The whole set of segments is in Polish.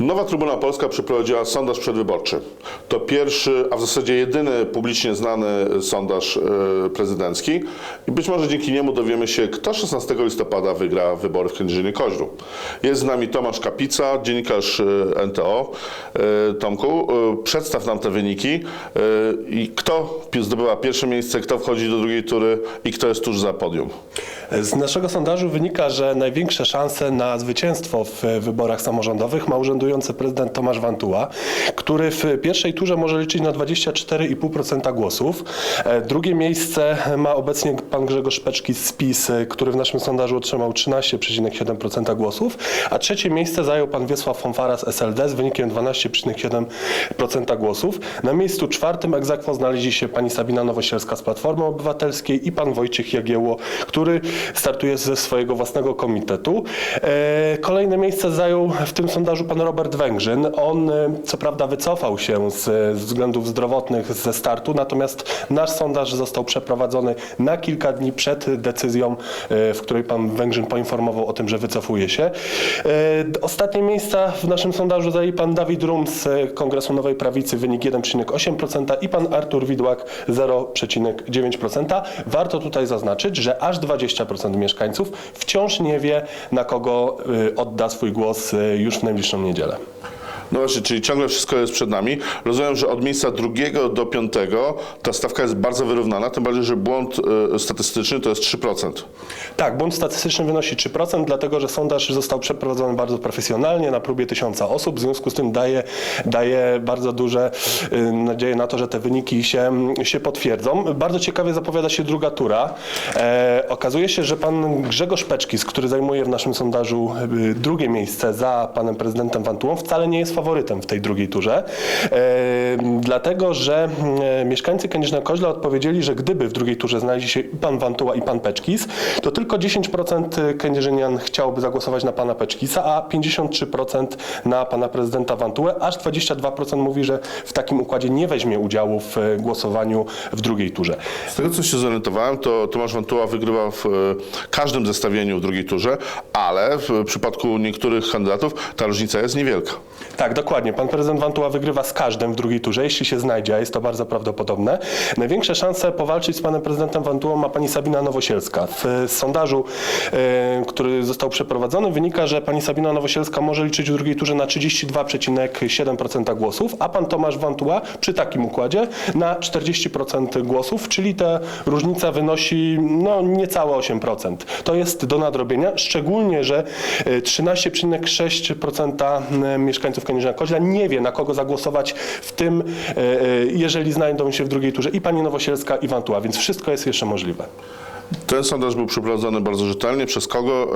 Nowa Trybuna Polska przeprowadziła sondaż przedwyborczy. To pierwszy, a w zasadzie jedyny publicznie znany sondaż e, prezydencki. I być może dzięki niemu dowiemy się, kto 16 listopada wygra wybory w Kędzierzynie-Koźlu. Jest z nami Tomasz Kapica, dziennikarz e, NTO. E, Tomku, przedstaw nam te wyniki i kto zdobywa pierwsze miejsce, kto wchodzi do drugiej tury i kto jest tuż za podium. Z naszego sondażu wynika, że największe szanse na zwycięstwo w wyborach samorządowych ma urzędujący prezydent Tomasz Wantuła, który w pierwszej turze może liczyć na 24,5% głosów. E, Drugie miejsce ma obecnie pan Grzegorz Szpeczki z PiS, e, który w naszym sondażu otrzymał 13,7% głosów, a trzecie miejsce zajął pan Wiesław Fonfara z SLD z wynikiem 12,7% głosów. Na miejscu czwartym egzekwo znaleźli się pani Sabina Nowosielska z Platformy Obywatelskiej i pan Wojciech Jagiełło, który startuje ze swojego własnego komitetu. E, Kolejne miejsce zajął w tym sondażu pan Robert Węgrzyn. On e, co prawda wycofał się z, z względów zdrowotnych ze startu, natomiast nasz sondaż został przeprowadzony na kilka dni przed decyzją, e, w której pan Węgrzyn poinformował o tym, że wycofuje się. Ostatnie miejsca w naszym sondażu zajęli pan Dawid Rum z Kongresu Nowej Prawicy, wynik 1,8% i pan Artur Widłak 0,9%. Warto tutaj zaznaczyć, że aż 20% mieszkańców wciąż nie wie, na kogo y, odda swój głos y, już w najbliższą niedzielę. 了。No właśnie, czyli ciągle wszystko jest przed nami. Rozumiem, że od miejsca drugiego do piątego ta stawka jest bardzo wyrównana, tym bardziej, że błąd y, statystyczny to jest 3%. Tak, błąd statystyczny wynosi 3%, dlatego że sondaż został przeprowadzony bardzo profesjonalnie na próbie tysiąca osób. W związku z tym daje, daje bardzo duże y, nadzieję na to, że te wyniki się, się potwierdzą. Bardzo ciekawie zapowiada się druga tura. E, okazuje się, że pan Grzegorz Peczkis, który zajmuje w naszym sondażu y, drugie miejsce za panem prezydentem Wantułą, wcale nie jest faworytem w tej drugiej turze. E, dlatego, że e, mieszkańcy Kędzierzyna-Koźla odpowiedzieli, że gdyby w drugiej turze znaleźli się pan Wantuła i pan Peczkis, to tylko 10% kędzierzynian chciałoby zagłosować na pana Peczkisa, a 53% na pana prezydenta Wantułę, aż 22% mówi, że w takim układzie nie weźmie udziału w e, głosowaniu w drugiej turze. Z tego, co się zorientowałem, to Tomasz Wantuła wygrywa w każdym zestawieniu w drugiej turze, ale w przypadku niektórych kandydatów ta różnica jest niewielka. Tak, dokładnie. Pan prezydent Wantuła wygrywa z każdym w drugiej turze, jeśli się znajdzie, a jest to bardzo prawdopodobne. Największe szanse powalczyć z panem prezydentem Wantułą ma pani Sabina Nowosielska. W e, sondażu, e, który został przeprowadzony, wynika, że pani Sabina Nowosielska może liczyć w drugiej turze na 32,7% głosów, a pan Tomasz Wantuła przy takim układzie na 40% głosów, czyli ta różnica wynosi no, niecałe 8%. To jest do nadrobienia, szczególnie, że e, 13,6% mieszkańców Kędzierzyna-Koźla nie wie, na kogo zagłosować w tym, e, e, jeżeli znajdą się w drugiej turze i pani Nowosielska, i Wantuła, więc wszystko jest jeszcze możliwe. Ten sondaż był przeprowadzony bardzo rzetelnie. Przez kogo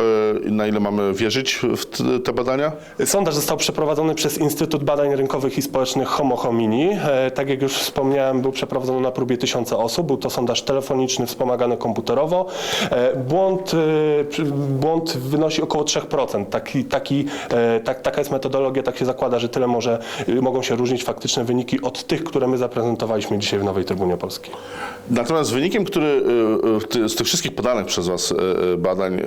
i na ile mamy wierzyć w te badania? Sondaż został przeprowadzony przez Instytut Badań Rynkowych i Społecznych Homo Homini. E, Tak jak już wspomniałem, był przeprowadzony na próbie tysiąca osób. Był to sondaż telefoniczny, wspomagany komputerowo. E, Błąd, e, błąd wynosi około 3%. Taki, taki, e, tak, taka jest metodologia, tak się zakłada, że tyle może, y, mogą się różnić faktyczne wyniki od tych, które my zaprezentowaliśmy dzisiaj w Nowej Trybunie Polskiej. Natomiast wynikiem, który z tych wszystkich podanych przez Was y, y, badań y,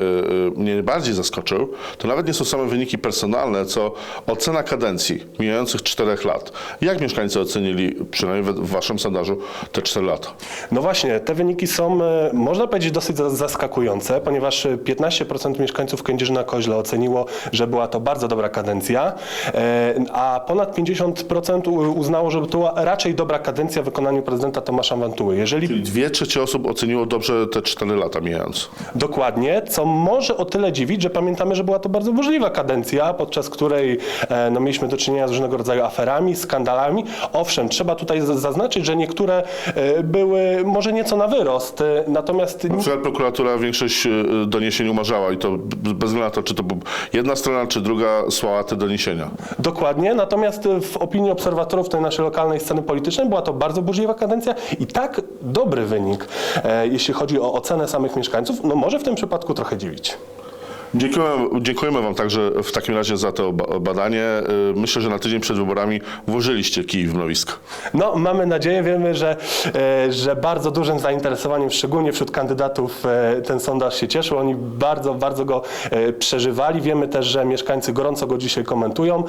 mnie najbardziej zaskoczył, to nawet nie są same wyniki personalne, co ocena kadencji mijających czterech lat. Jak mieszkańcy ocenili, przynajmniej w- Waszym sondażu, te 4 lata? No właśnie, te wyniki są, e, można powiedzieć, dosyć za- zaskakujące, ponieważ e, 15% mieszkańców Kędzierzyna-Koźla oceniło, że była to bardzo dobra kadencja, e, a ponad 50% u- uznało, że to była raczej dobra kadencja w wykonaniu prezydenta Tomasza Wantuły. Jeżeli Czyli dwie trzecie osób oceniło dobrze te 4 lata mijając. Dokładnie, co może o tyle dziwić, że pamiętamy, że była to bardzo burzliwa kadencja, podczas której e, no, mieliśmy do czynienia z różnego rodzaju aferami, skandalami. Owszem, trzeba tutaj zaznaczyć, że niektóre e, były może nieco na wyrost, e, natomiast Na przykład prokuratura większość doniesień umarzała i to bez względu na to, czy to była jedna strona, czy druga słała te doniesienia. Dokładnie, natomiast w opinii obserwatorów tej naszej lokalnej sceny politycznej była to bardzo burzliwa kadencja i tak dobry wynik, jeśli chodzi o ocenę samych mieszkańców, no może w tym przypadku trochę dziwić. Dziękujemy, dziękujemy Wam także w takim razie za to ba- badanie. Y, Myślę, że na tydzień przed wyborami włożyliście kij w mrowisko. No, mamy nadzieję, wiemy, że, e, że bardzo dużym zainteresowaniem, szczególnie wśród kandydatów, e, ten sondaż się cieszył. Oni bardzo, bardzo go e, przeżywali. Wiemy też, że mieszkańcy gorąco go dzisiaj komentują.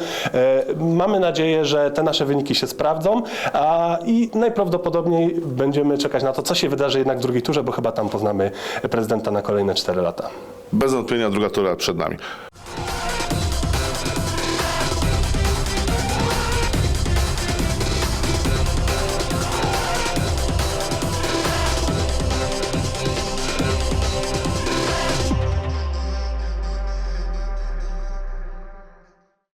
Mamy nadzieję, że te nasze wyniki się sprawdzą a, i najprawdopodobniej będziemy czekać na to, co się wydarzy jednak w drugiej turze, bo chyba tam poznamy prezydenta na kolejne 4 lata. Bez wątpienia druga tura przed nami.